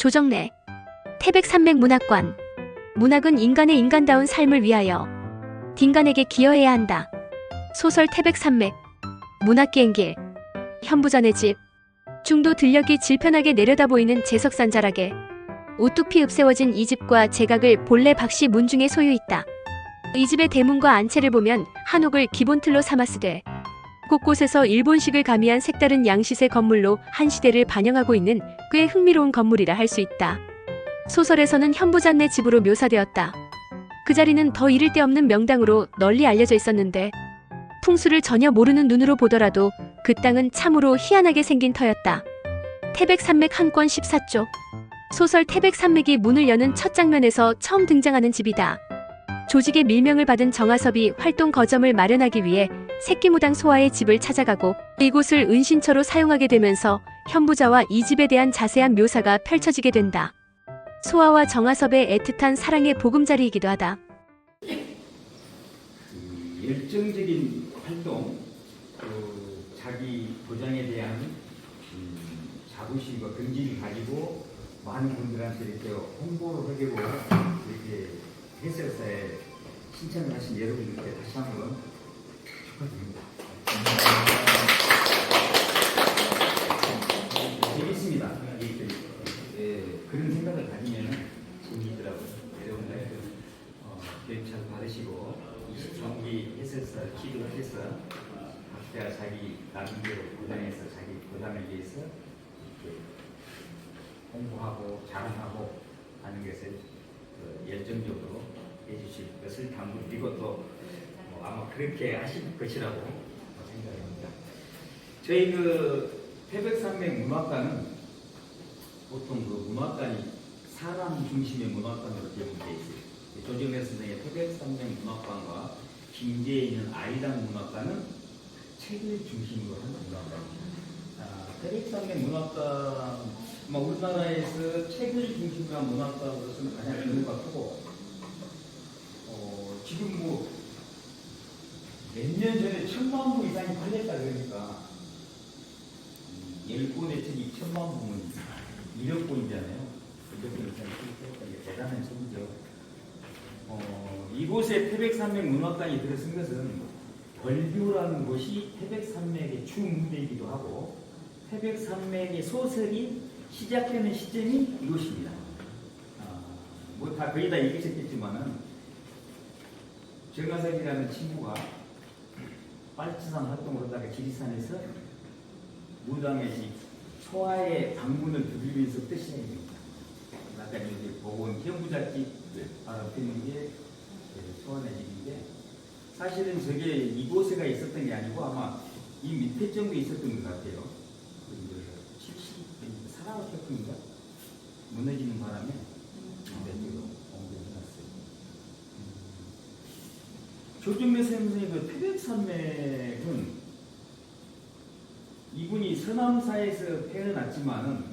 조정래 태백산맥 문학관 문학은 인간의 인간다운 삶을 위하여 딘간에게 기여해야 한다. 소설 태백산맥 문학기행 길 현부전의 집 중도 들녘이 질편하게 내려다 보이는 제석산 자락에 우뚝히 읍세워진 이 집과 제각을 본래 박씨 문중에 소유있다. 이 집의 대문과 안채를 보면 한옥을 기본틀로 삼았으되 곳곳에서 일본식을 가미한 색다른 양식의 건물로 한 시대를 반영하고 있는 꽤 흥미로운 건물이라 할 수 있다. 소설에서는 현부잔네 집으로 묘사되었다. 그 자리는 더 이를 데 없는 명당으로 널리 알려져 있었는데 풍수를 전혀 모르는 눈으로 보더라도 그 땅은 참으로 희한하게 생긴 터였다. 태백산맥 한권 14쪽 소설 태백산맥이 문을 여는 첫 장면에서 처음 등장하는 집이다. 조직의 밀명을 받은 정하섭이 활동 거점을 마련하기 위해 새끼무당 소아의 집을 찾아가고 이곳을 은신처로 사용하게 되면서 현부자와 이 집에 대한 자세한 묘사가 펼쳐지게 된다. 소아와 정하섭의 애틋한 사랑의 보금자리이기도 하다. 그 열정적인 활동, 또 자기 보장에 대한 음, 자부심과 긍지를 가지고 많은 분들한테 이렇게 홍보를 하려고 이렇게 해설사에 신청을 하신 여러분들께 다시 한번 축하드립니다. 재밌습니다. 이게 예, 그런 생각을 가지면 재미있더라고요. 여러분들 어, 교육 잘 받으시고 23기 해설사 기도해서 각자 자기 나름대로 부담해서 자기 부담을 위해서 공부하고 자랑하고 하는 것을 그 열정적으로 해주실 것을 당부드리고 또 어, 아마 그렇게 하실 것이라고 생각합니다. 저희 그 태백산맥 문학관은 보통 그 문학관이 사람 중심의 문학관으로 개봉되어 있어요. 조정래 선생의 태백산맥 문학관과 김제에 있는 아이당 문학관은 책을 중심으로 하는 문학관입니다. 아, 태백산맥 문학관, 아마 우리나라에서 책을 중심으로 한 문학관으로서는 가장 규모가 크고, 어, 지금 뭐, 몇 년 전에 천만 부 이상이 팔렸다 그러니까, 음, 열 권의 책이 천만 부면 1억 권이잖아요. 1억 권 이상이 팔렸다니까 이게 대단한 책이죠. 어, 이곳에 태백산맥 문학관이 들어선 것은 벌교라는 곳이 태백산맥의 주무대이기도 하고 태백산맥의 소설이 시작되는 시점이 이곳입니다. 아, 뭐다 거의 다 얘기하셨겠지만은 정가석이라는 친구가 빨치산 활동을 하다가 지리산에서 무당의 집 소아의 방문을 두드리면서 뜻이 됩니다. 아까 이제 보고 온 현부잣집 알아듣는 게 소환의 집인데 사실은 저게 이곳에가 있었던 게 아니고 아마 이 밑에 정도에 있었던 것 같아요. 그 이제 70 사라화태풍인가 무너지는 바람에 이쪽으로 옮겨놨어요. 음. 조정래 선생의 그 태백 산맥은 이분이 서남사에서 태어났지만은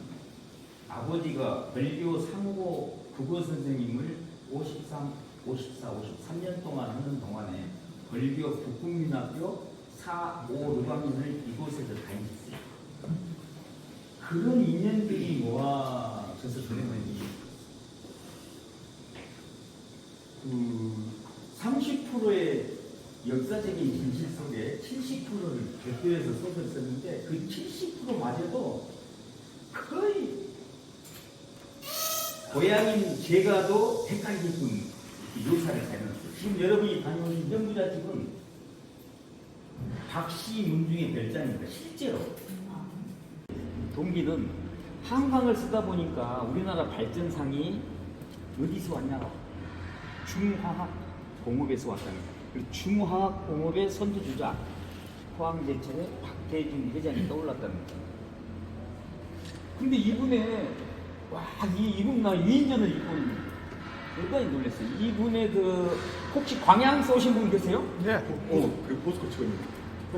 아버지가 벌교 상고 국어 선생님을 53, 54, 53년 동안 하는 동안에 벌교 북국민학교 4, 5, 6학년을 이곳에서 다녔어요. 그런 인연들이 모아져서 그랬는지 그 30%의 역사적인 진실 속에 70%를 곁들여서 소설을 썼는데 그 70%마저도 거의 고향인 제가도 헷갈리게끔 묘사를 해놨어요. 지금 여러분이 다녀오신 현부자 집은 박씨 문중의 별장입니다. 실제로. 동기는 한강을 쓰다 보니까 우리나라 발전상이 어디서 왔냐? 중화학 공업에서 왔다는. 그리고 중화학 공업의 선두주자 포항제철의 박태준 회장이 떠올랐다는 거예요. 근데 이분의 와, 이 이분 나 위인전을 이분 대단히 놀랐어요. 이분의 그 혹시 광양서 오신 분 계세요? 네. 어, 그 포스코 직원입니다.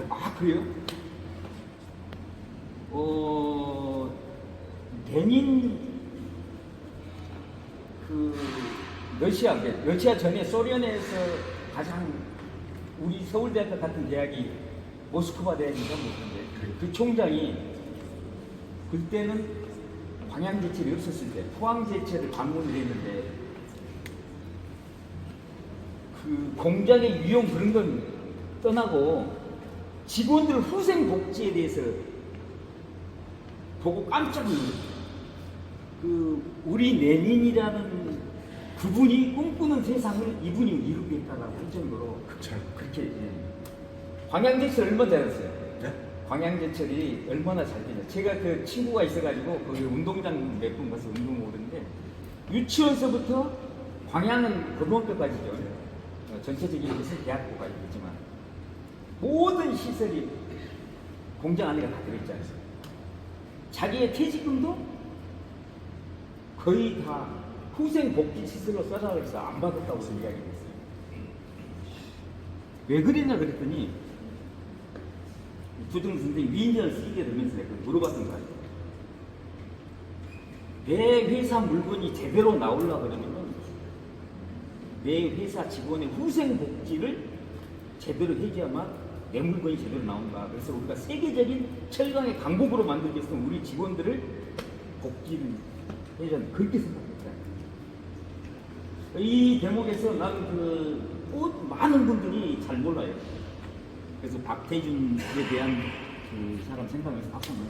아 그래요? 어 레닌 그 러시아 러시아 전에 소련에서 가장 우리 서울대학교 같은 대학이 모스크바 대학인가 뭐 그런데 그 총장이 그때는 광양제철이 없었을 때 포항제철을 방문을 했는데 그 공장의 유용 그런 건 떠나고 직원들 후생 복지에 대해서 보고 깜짝 놀랐어요. 그 우리 내민이라는 그분이 꿈꾸는 세상을 이분이 이루겠다라고 할 정도로 극찬. 그렇게 예. 광양제철 얼마 잘했어요. 네? 광양제철이 얼마나 잘 되냐. 제가 그 친구가 있어가지고 거기 운동장 몇 분 가서 운동 오는데 유치원서부터 광양은 고등학교까지죠. 어, 전체적인 것은 대학교가 있지만 모든 시설이 공장 안에 다 들어있지 않습니까? 자기의 퇴직금도 거의 다 후생 복지 시설로 써라 그래서 안 받았다고 이야기 했어요. 왜 그랬냐 그랬더니 주등 선생님 위인전을 쓰게 되면서 내가 물어봤던 거 같아요. 내 회사 물건이 제대로 나오려 그러면 내 회사 직원의 후생 복지를 제대로 해줘야만 내 물건이 제대로 나온다. 그래서 우리가 세계적인 철강의 강국으로 만들기 위해서 우리 직원들을 복지를 해줘야. 그렇게 생각했다. 이 대목에서 나는 그꼭 많은 분들이 잘 몰라요. 그래서 박태준에 대한 그 사람 생각해서 박수 한번.